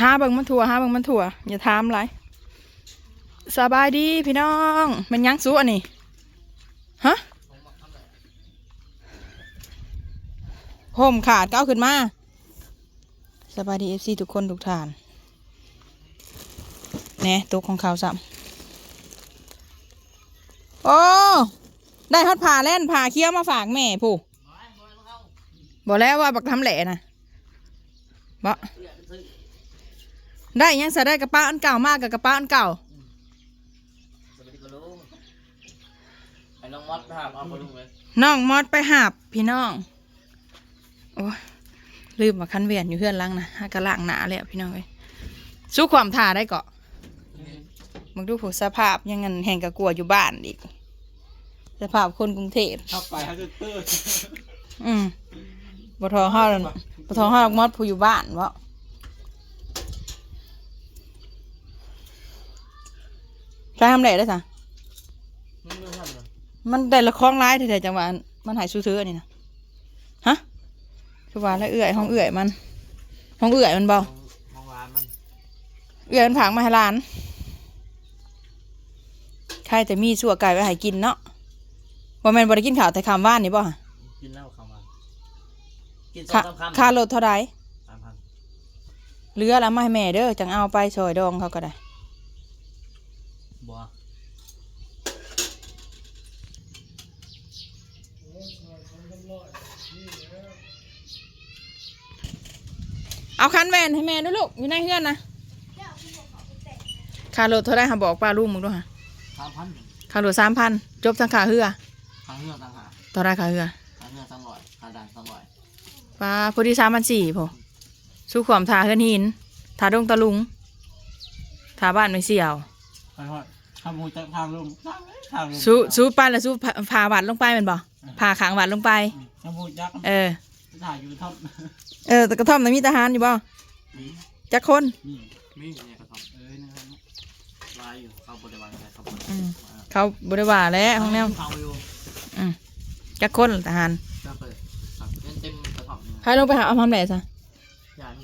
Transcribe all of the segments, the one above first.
หาเบิ่งมันถั่วหาเบิ่งมันถั่วอย่าถามไรสบายดีพี่น้องมันยังสู้อันนี้ฮะห่มขาดก็เอาขึ้นมาสบายดีเอฟซีทุกคนทุกท่านแน่ตัวของเขาซ้ำโอ้ ได้ทอดผ่าเล่นผ่าเคี้ยวมาฝากแม่ผู้บอกแล้วว่าบักทำแหล่นะ บ่ได้ยังใส่ได้กระเป๋าอันเก่ามากกับกระเป๋าอันเก่าสวัสดีคุณลุงไอ้น้องมอสถามเอาคุณลุงเลยน้องมอดไปหาบพี่น้องโอ้ยลืมมาคันเวียนอยู่เพื่อนหลังนะหากระล่างหนาเลยอะพี่น้องเอ้ยสู้ความถ่าได้เกาะมึงดูผู้สภาพยังงันแห่งกะกลัวอยู่บ้านอีกสภาพคนกรุงเทพเข้าไปเขาจะตื้ออืมบทอห้า บทอห้ามอดผู้อยู่บ้านวะใครทำได้ได้สะไม่รู้ทำเลยมันแต่ละคล้องร้ายแต่จังหวะมันหายสู้เธอนี่นะฮะคือว่าแล้วเอื่อยห้องเอื่อยมัน ห้องเอื่อยมันเบาเมื่อวานมันเอื่อยมันผางมาให้หลานใครแต่มีสั่วไก่ไว้ให้กินเนาะว่าแม่นบ่ได้กินข้าวแต่คำว่านนี่บ่ฮะกินเหล้าคำวัน กินสอค่างสามคำค่ารถเท่าไรสามพันเหลือแล้วมาให้แม่เด้อจังเอาไปซอยดองเขาก็ได้ บัวเอาคันแวนให้แม่ด้วยลูกอยู่ในเฮือนนะค่ารถเท่าไรค่ะบอกป้าลูกมึงด้วยค่ะสามพันค่ารถสามพันจบทั้งค่าเฮือทางเงือกต่างหากต่อได้ค่าเฮือทางเงือกสองร้อยทางด่านสองร้อย ป้าพอดีสามพันสี่พอสู้ความทาเฮือนหินทาดงตะลุงทาบ้านไม่เสี่ยวไปหอดทำหูจะทางลงทางลงสู้สู้ไปแล้วสู้พาพาวัดลงไปแมันบ่พาขางวัดลงไป ทำหูยักษ์เออ ถ่ายอยู่ท็อปเออแต่กระท่อมนั้นมีทหารอยู่บ่จักคน นี่มีเนี่ยกระท่อมเอ้ยนะครับลายอยู่เข้าบริวารอะไรครับอืม เขาบริวารแล้วห้องแนวเข้าอยู่อืมจักคนทหาร ก็เปิดครับเต็มเต็ม กระท่อมนี่ใครลงไปหาเอาทำไหนซะยาย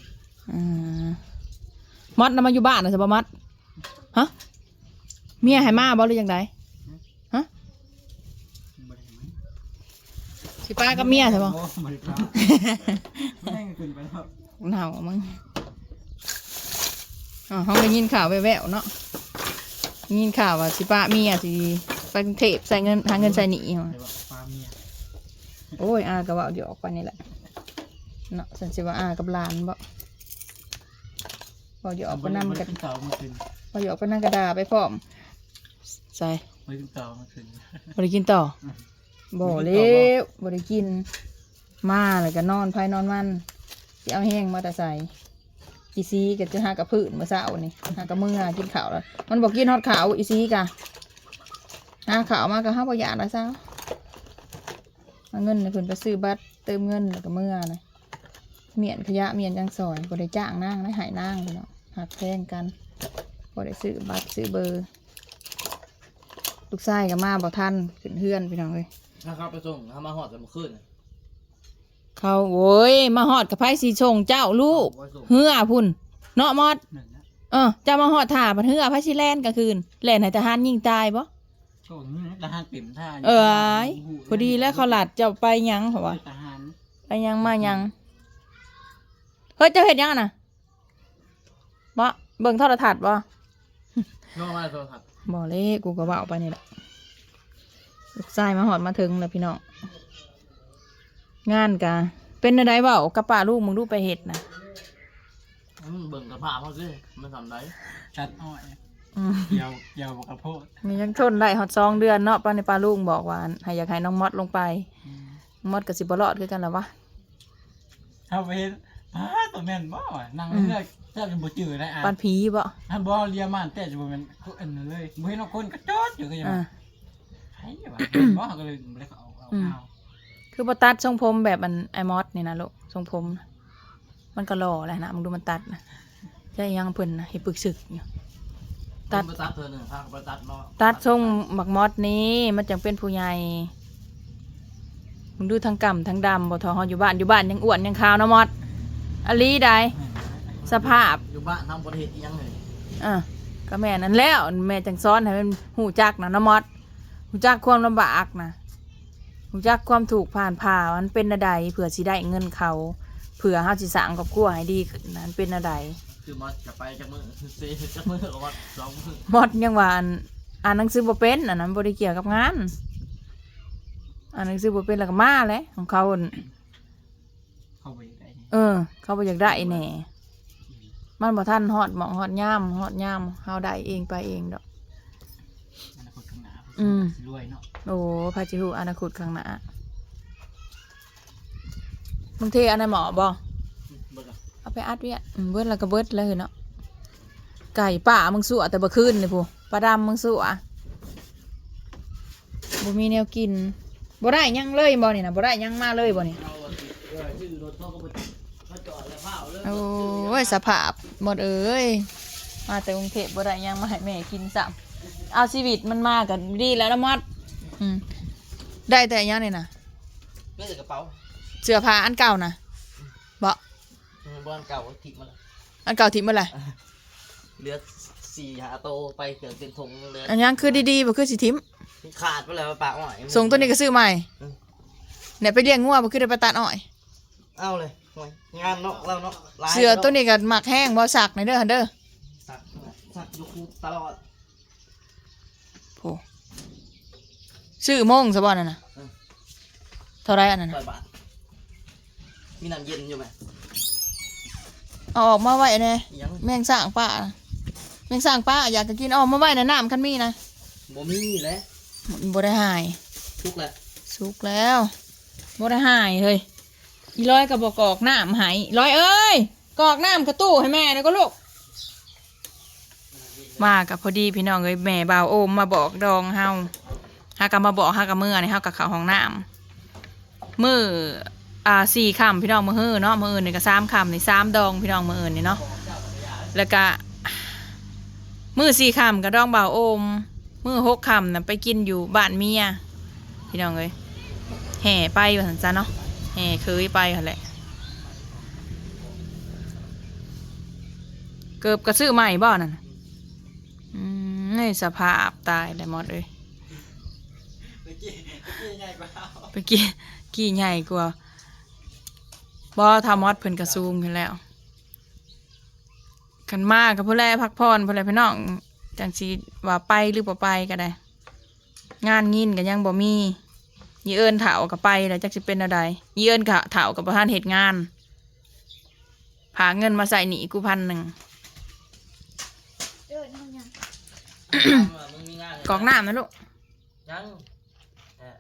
อืมมัดนำมาอยู่บ้านนะสบมัดฮะเมียให้มาบ่หรือยังไงฮะบริวารสิป้ากับเมียใช่บ่ โอ้บริวารแม่งขึ้นไปแล้วหนาวมึงอ๋อห้องได้ยินข่าวแว่วๆเนาะได้ยินข่าวว่าสิป้าเมียสิไปกรุงเทพใส่เงินหาเงินใส่หนีว่ะแต่ว่าปลาเมียโอ้ยอาก็ว่าเดี๋ยวออกไปนี่แหละ เนาะสันสิว่าอากับหลานบ่บอกเดี๋ยวออกไปนำกันขึ้นเต่าเมื่อคืนบอกเดี๋ยวออกไปนั่งกระดาษไปพร้อมใส่ไม่ขึ้นเต่าเมื่อคืนบริกินต่ออืมบ่เล็วบริกิน มาแล้วก็นอนภายนอนมันสิเอาแห้งมาแต่ใส่อีซีก็จะหากระพื้นเมื่อเช้านี่หากระมือกินข้าวแล้ว มันบอกกินฮอดขาวอีซีกะหาขาวมาก็ห้าประหยัดละซะเอาเงินในเพิ่นไปซื้อบัตรเติมเงินแล้วก็เมื่อนะ เมียนขยะเมียนยังซอยบ่ได้จ้างนางได้หายนางเลยเนาะหักแพงกันบ่ได้ซื้อบัตรซื้อเบอร์ลูกชายก็มาบ่ทันขึ้นเฮือนพี่น้องเอ้ยถ้าเขาไปส่งถ้ามาหอดจะมาขึ้นเขาโว้ยมาหอดกับไพ่สีชงเจ้าลูกไว้ส่งเฮือพุ่นเนาะมอดนั่นนะเออเจะมาหอดถ่าพันเฮือไพ่สีแลนกลางคืนแล่นให้ทหารยิงตายบ่โชว์นี่นะทหารปิ่มท่าเออไอ้พอดีแล้วเขาหลัดเจ้าไปหยังเหรอวะทหารไปหยังมาหยัง เฮ้ยเจ้าเห็นยังอะน่ะบ่เบิ่งโทรทัศน์บ่น้องมาโทรศัพท์บ่เลยกูก็ว่าออกไปนี่แหละลูกชายมาหอดมาถึงแล้วพี่น้องงานกะเป็นอะไรเปล่ากับป้าลูกมึงดูไปเห็ดนะอืมเบิ่งกระเพาะเขาสิมันทำได้ชัดอ้อยอืมเกี่ยวเกี่ยวกับข้าวโพดมันยังทนได้ฮอดสองเดือนเนาะป้าในป้าลุงบอกว่าให้อยากให้น้องมอดลงไปน้องมอดกับสิบรอดคือกันแล้ววะ ถ้าไปเห็น พาตัวแม่นบ่วะนั่งเรื่อยๆแทบจะบ่จืดได้อะปานผีบ่ถ้าบ่เลียมันแต่จะบ่แม่นคนอันนั้นเลยบ่เห็นเอาคนก็จอดอยู่ก็ยังอ่าว่าไผวะเห็นบ่ก็เลยบ่ได้เอาเอาอืม เอาคือบ่ตัดทรงผมแบบมันไอมอสนี่นะลูกทรงผมน่ะมันก็หล่อแหละนะมึงดูมันตัดนะใช่ยังเพิ่นนะให้ปึกสึกอยู่ตัตัดดไปตัดเธอหนึ่งทางไปตัดเนาะตัดทรงบักมอสนี้มันจังเป็นผู้ใหญ่มึงดูทั้งกำทั้งดำบ่ทอเฮาอยู่บ้านอยู่บ้านยังอ้วนยังขาวเนาะมอส อลีใดแม่นสภาพอยู่บ้านทำประเทศอีหยังเลยอะก็แม่นั่นแล้วแม่จังซ้อนให้มันหูจักนะน้ำมอดหูจักความลำบากนะหูจักความถูกผ่านผ่ามันเป็นอะไรเผื่อสิได้เงินเขาเผื่อเฮาสิสร้างครอบครัวให้ดีขึ้นนะมันเป็นอะไรคือมอสจะไปจากมือเซจากมือกับมอสสองมือมอดยังว่าอันอ่านหนังสือบ่เป็นอันนั้นบ่ได้เกี่ยวกับงานอ่านหนังสือบ่เป็นแล้วก็มาแหล้วของเขาอั่นเข้าไปได้นี่ เออ เขาบ่อยากได้แหน่มันบ่ทันฮอดหมองฮอดย่ามฮอดย่ามเฮาได้เองไปเองดอก อนาคตข้างหน้าอืมรวยเนาะโอ้พาจิฮูอนาคตข้างหน้ามึงเทอันนั้นหมอบ่ เบิดอะเอาไปอัดเวียอืมเบิดแล้วก็เบิดเลยเนาะไก่ป่ามึงสั่วแต่บ่คืนนี่พูปลาดำมึงสั่วบ่มีแนวกินบ่ได้หยังเลยบ่นี่นะบ่ได้หยังมาเลยบ่นี่เอา โอ้ยสภาพหมดเอ้ยมาแต่กรุงเทพบ่ได้หยังมาให้แม่กินซ้ำเอาชีวิตมันมากันดีแล้วนะมอดอืมได้แต่หยังนี่นะไม่ใส่กระเป๋าเสื้อผ้าอันเก่านะบ่อืมบ้านเก่าทิ้งมาแล้วอันเก่าทิ้งเมื่อไหร่เหลือสี่หาโตไปเกิดเป็นธงเลยอันยังคือดีๆบ่คือสิทิมขาดไปแล้วปากอ่อยส่งตัวนี้ก็ซื้อใหม่อืมเนี่ยไปเลี้ยงงัวบ่คือได้ไปตัดอ้อย เอาเลยห่วยงานเนาะเราเนาะลายเสือตัวนี้ก็หมักแห้งบ่สักในเด้อหั่นเด้อสักสักยกคูตลอดโหซื้อโมงซะบ่นั่นน่ะอืมเท่าไรอันนั้นต่น่ะอยบาทมีน้ำเย็นอยู่ไหมเอาออกมาไว้แน่อีหยังแมงสร้างป้าน่ะแมงสร้างป้าอยากจะกินเอาออกมาไว้ในน้ำคันมีนะบ่มีแล้วมันบ่ได้หาย ทุกแหละ สุกแล้วบ่ได้หายเฮ้ย อีร้อยก็บบอกอกน้ำหายร้อยเอ้ยกอกน้ำกระตู้ให้แม่นะก็ลูกมากับพอดีพี่น้องเอ้ยแม่บ่าวโอมมาบอกดองเฮาฮากับมาบอกฮากับเมื่อนี่เฮากับเขาห้องน้ำมืออ่าสี่คำพี่น้องมือฮื้อเนาะมืออื่นนี่ก็สามคำนี่สามดองพี่น้องมืออื่นนี่เนาะแล้วก็มือสี่คำกับดองบ่าวโอมมือหกคำน่ะไปกินอยู่บ้านเมียพี่น้องเอ้ยแห่ไปว่าสันจ้ะเนาะ แห่เคยไปหั่นแหละ เกือบกระซื้อใหม่บ่นั่นน่ะอืมนี่สภาพตายได้หมดเลยไปกี้ไปกี้ใหญ่กว่าเอาไปกี่กี่ใหญ่กว่าบ่ทำมอดเพิ่นกระซูมขึ้นแล้วกันมากกับผู้แลพักผ่อนผู้แลพี่น้องจังสีว่าไปหรือบ่ไปก็ได้ งานงินกันยังบ่มี ยีเอิญเถากับไปแล้วจักสิเป็นอะไรยีเอิญกะเถากับประธานเหตุงานผาเงินมาใส่หนีกูพันหนึ่งมึงมีงานกรอกน้ำนะลูกยังเออ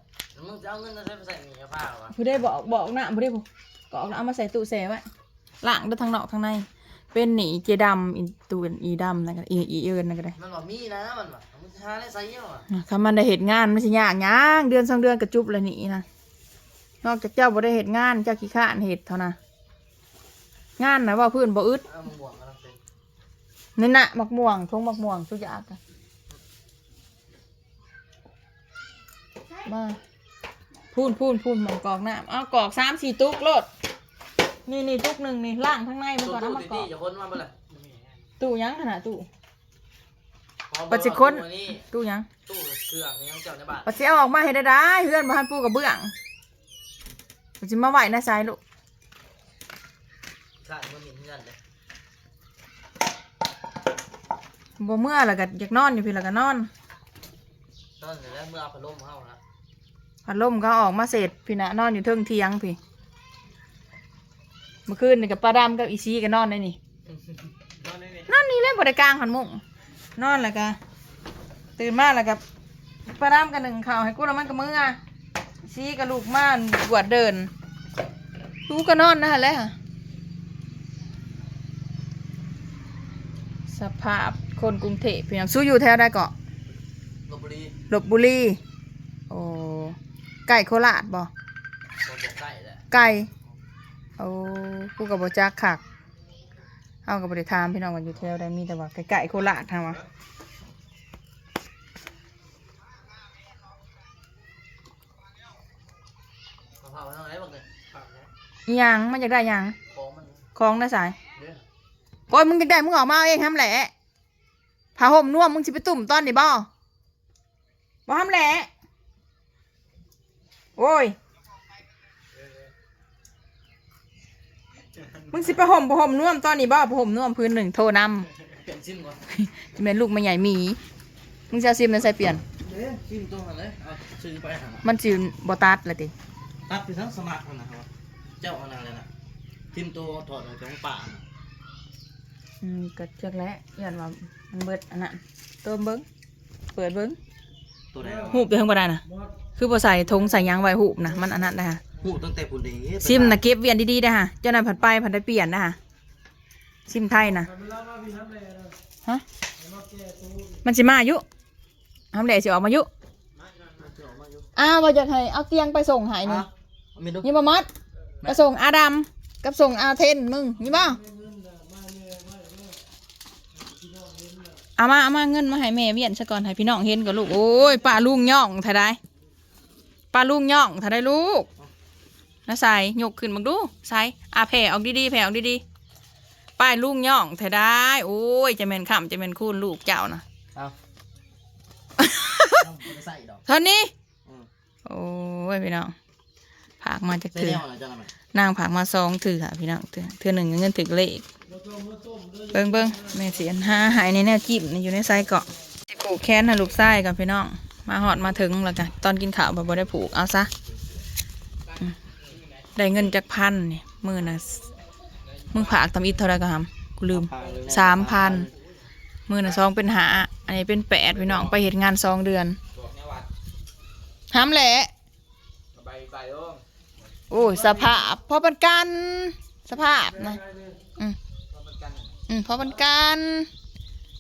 มึงจะเอาเงินมาใส่ไปใส่หนีกับผ้าวะ ผู้ได้บอกบอกน้ำผู้ได้บอกกรอกน้ำเอามาใส่ตู้แช่ไว้ล้างด้วยทางนอกทางใน เป็นหนีเจดำอีตูนอีดำนะก็อีอีเอิญนะก็ได้มันบอกมีนะมันว่ะมึงจะหาได้ใส่ยังวะคำมันได้เหตุงานไม่ใช่ยากยางเดือนสองเดือนกระจุบเลยหนีนะนอกจากเจ้าบ่ได้เหตุงานเจ้าขี้ข้านเหตุเท่านั้นงานนะว่าพื้นบ่อึดเอามึงบวกกันแล้วเป็นนี่นะมักม่วงทงมักม่วงทุกอย่างกันมาพูนพูนพูนหมองกรอกน้ำเอากรอกสามสี่ตุกโลด นี่นี่ตุกหนึ่งนี่ล่างข้างในมันตู้ก่อนเอาตู้มากรดีอกๆจะค้นมาเมื่อไหร่ตู้ยังขนาดตู้เอาปัจจิค้นตู้นี่ตู้ยังตู้เครื่องนี่ยังเจ้าในบ้านปัจเจียวออกมาเห็นได้ได้เพื่อนบ้านปูกับเบื้องปัจจิมาไหวนะสายลูกใช่มึงมีเงินเลยบ่เมื่อแล้วก็อยากนอนอยู่พี่แล้วก็นอนตอนนี้แล้วเมื่อเอาพัดลมเข้านะพัดลมก็ออกมาเสร็จพี่นะนอนอยู่เทิงเทียงพี่ เมื่อคืนนี่กับป้าดำกับอีซีก็นอนในนี่นอนได้ไหมนอนนี่เล่นบริกลางหันมุงนอนแล้วก็ตื่นมาแล้วก็ป้าดำกับหนึ่งข่าวให้กูแล้วมันกับมืออีซีกับลูกม่านบวดเดินกูก็นอนนะฮะแหล้วสภาพคนกรุงเทพพี่น้องสู้อยู่แถวได้เกาะลบบุรีลบบุรีโอ้ไก่โคราชบ่บนบกใกล้แหละไก่ โอ้กูกับบจักคักเอากับบริถามพี่น้องกันอยู่แถวใดมีแต่ว่าไก่ๆโคราชทำวะมะพร้าวเท่าไหร่บ้างเนี่ยผักนะอิหยังมันอยากได้หยังของมันของนะสายเด้ออ้ยมึงจะได้มึงออกมาเอาเองทำแหละผ้าห่มน่วมมึงสิไปตุ่มตอนนี่บ่บ่ทำแหละโอ้ย มึงสิไปห่มผ้าห่มน่วมตอนนี้บ่ผ้าห่มน่วมพื้นหนึ่งโทรนเปลี่ยนซิมก่อนำจะเป็นลูกไม่ใหญ่หมี มึงจะเอาซิมในใส่เปลี่ยน เด้ซิมตัวหันเลยเอาซื้อไปหามันสิบ่ตัดเลยติตัดไปทั้งสมัครนั่นนะครับ เจ้าอันนั้นเลยนะซิมตัวถอดออกจากป่าน่ะอืมก็เชือกแล้วย้อนว่ามันเบิดอันนั้นตัวเบิ้งเปิดเบิ้งตัวไหนหูบตัวข้างบนได้นะคือบ่ใส่ธงใส่หยางไว้หูบนะมันอันนั้นนะฮะ หูตั้งแต่ปุ่นเด้ซิมนะเก็บเวียนดีๆนะฮะเจ้านายผัดไปผัดได้เปลี่ยนนะฮะซิมไทยนะฮะมันสิมาอยู่ทำแหล่สิออกมาอยู่อ้าวว่าจะให้เอาเตียงไปส่งใหายนี่ไม่รู้นี่บ่มัดไปส่งอาดัมกับส่งอาเทนมึงนี่บ่เอามาเอามาเงินมาให้แม่เวียนซะก่อนให้พี่น้องเห็นก่อนลูกโอ้ยป้าลุงย่องถ่ายได้ป้าลุงย่องถ่ายได้ลูก นะใส่ยกขึ้นบังดูใส่อาแผ่ออกดีๆแผ่ออกดีๆป้ายลุงย่องถ่ายได้ โอ้ยจะแม่นค่ำจะแม่นคูณลูกเจ้านะเอาใส่ดอกเท่านี้อืมโอ้ยพี่น้องผากมาจากใส่ถือแนวอะไรจ้าหน่อยนางผักมาซองถือค่ะพี่น้องถือถือหนึ่งเงินถือเลขเบิ้งเบิ้งแม่เสียนห้าหายในแนวจิ้มนี่อยู่ในไส้เกาะสิผูกแค้นนะลูกไส้กับพี่น้อง มาหอดมาถึงแล้วกันตอนกินข้าวแบบบ่ได้ผูกเอาซะอืม ได้เงินจากพันนี่มือน่ะมึงผากทำอิฐเท่าไรก็ทำกูลืมสามพันมือน่ะซองเป็นหาอันนี้เป็นแปดพี่น้องไปเหตุงานซองเดือนห้ามแหละใบใบโอ้โอ้ยสภาพพอเป็นกันสภาพนะอืมอืมพอเป็นกัน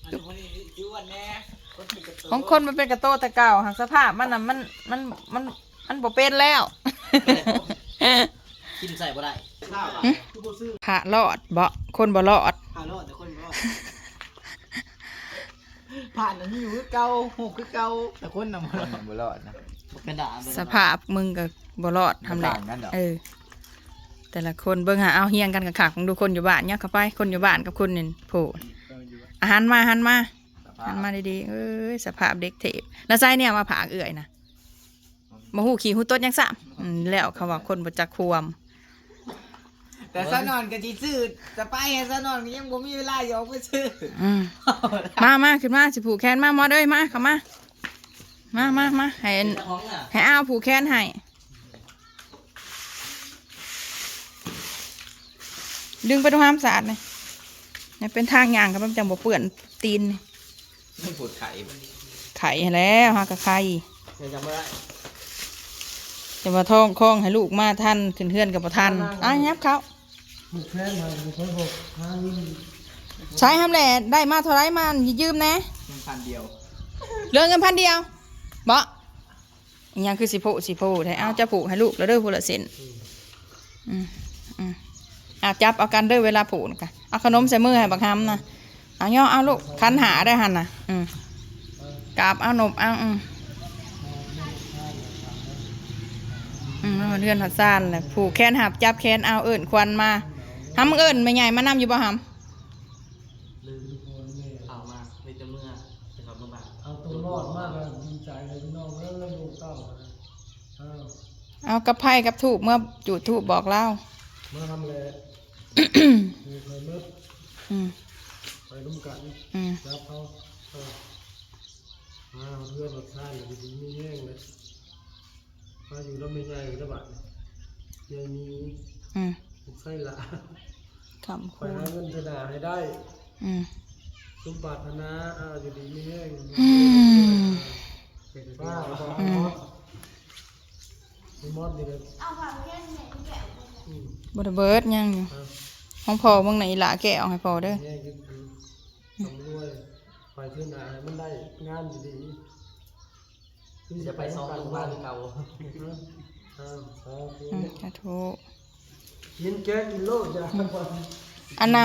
อันนี้คนนี้ชื่อว่าแน่คนที่กระตุ้นของคนมันเป็นกระโตแต่เก่าหากสภาพมันน่ะมันมันมันมันบ่เป็นแล้ว กินใส่บ่ได้ข้าวหึพระรอดบ่คนบ่รอดผ่านรอดแต่คนรอดผ่านอันนี้อยู่คือเก่าหูคือเก่าแต่คนนำบ่รอดบ่รอดนะเป็นด่าสภาพมึงก็บ่รอดทำแหละต่างกันเหรอเออ แต่ละคนเบิ่งหาเอาเฮียงกันกับขากของดูคนอยู่บ้านเนี่ยเข้าไปคนอยู่บ้านกับคนนี่โผล่อาหารมาอาหารมาอาหารมาดีๆเอ้ยสภาพเด็กเทพแล้วไส้เนี่ยมาผากเอื่อยนะมาหูขี่หูต้นยังสามอืมแล้วเขาว่าคนบ่จักควม แต่ซะนอนกันจีซื้อจะไปให้ซะนอนก็ยังบ่มีเวลาอยออกไปซื้ออืมมามาขึ้นมาสิผูกแขนมามอดเอ้ยมาเข้ามามามามาให้ท้องน่ะให้อ้าวผูกแขนให้ดึงไปตรงห้ามสะอาดเลยนี่เป็นทางย่างครับมันจังบ่เปื่อนตีนนี่ไม่ปวดไข่ไข่ให้แล้วฮะกับไข่เดี๋ยวจำไม่ได้จะมาท่องคล้องให้ลูกมาท่านขึ้นเฮือนกับบ่ทันอะยับเขา ใช้ห้ามแหล่ได้มาเท่าไรมายืมแหน่เป็นพันเดียวเหลือเงินพันเดียวบ่อีหยังคือสิโพสิโพให้เอาจะผูกให้ลูกแล้วเด้อผู้ละเส้นอืมอืมอาจับเอากันเด้อเวลาผูกนะคะเอาขนมใส่มือให้บักฮำนะเอาย่อเอาลูกคันหาได้หันนะอืมกราบเอานมเอาอืมอืมเอาเลื่อนหัดซ่านเลยผูกแขนหับจับแขนเอาเอิ่นควันมา หำมึงเอิ่นไม่ใหญ่มานำอยู่บ่หลืมเอามาในจำเมื่อจะขับลำบากเอาตัวรอดมากเลยดีใจเลยพี่น้องแล้วแล้วลูกเต้านะอ้าวำเอากับไพ่กับถูกเมื่อจุดถูกบอกเล่า มาทำเลยมีใครเลิกอืมไปร่วมกันอืมรับเขาเออมาเอาเพื่อนรสชาติเลยดีมีแย่งเลยมาอยู่แล้วไม่ใหญ่ระบาดยายมี อืม ไส้ละคำไปคูณหาเงินธนาให้ได้อืมสมบัตินาอ้าวอยู่ดีมีแย่งอืมเป็นป้าบอกอืมมีมอดดีเลยอืมบไดเบิร์ดยังอยู่ครับห้องพอเมื่อไหนหละแกะเอาให้พอเด้อแย่งกันคือสำรวยไปเพื่อนอามันได้งานดีๆจะไปซ้อมลงบ้านเก่าอ้าวสาธุอืมสาธุ กินแกงกินโลดอย่าอันน่ะ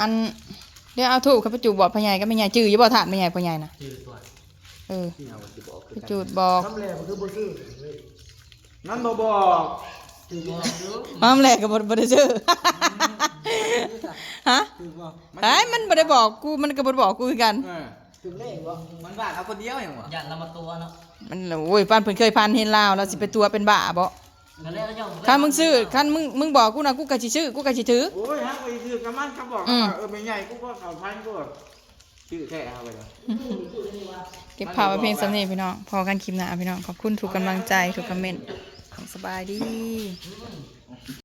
อันเดี๋ยวเอาถูกเขาไปจูบบอดพ่อใหญ่ก็ไม่ใหญ่จื้ออยู่บ่ถาดไม่ใหญ่พ่อใหญ่น่ะชื่อตัวเออไปจูดบอกทำแหล่มันคือบ่ซื้อเฮ้ยนั่นบ่บอกคือบ่เยอะมาแหลกกับบบ่ได้ซื้อฮะคือบ่ไอ้มันบ่ได้บอกกูมันก็บ่ได้บอกกูคือกันเออถึงเลขบ่มันบาดเอาคนเดียวอย่างวะยันเรามาตัวเนาะมันโอ้ยปานเพิ่นเคยพันเห็นลาวแล้วสิไปตัวเป็นบ้าบ่ กันแล้วเจ้าคันมึงซื้อคันมึงมึงบอกกูนะกูก็สิซื้อกูก็สิถือ โอ้ยฮะไปซื้อกับมันเขาบอกอืม ว่าเออไม่ใหญ่กูก็เอาพันกูก็ชื่อแท้เอาไปเลยเก็บภาพไว้เพียงสำนี้พี่น้อง พอกันคลิปหน้าพี่น้อง ขอบคุณทุกกำลังใจทุกคอมเมนต์สบายดีเ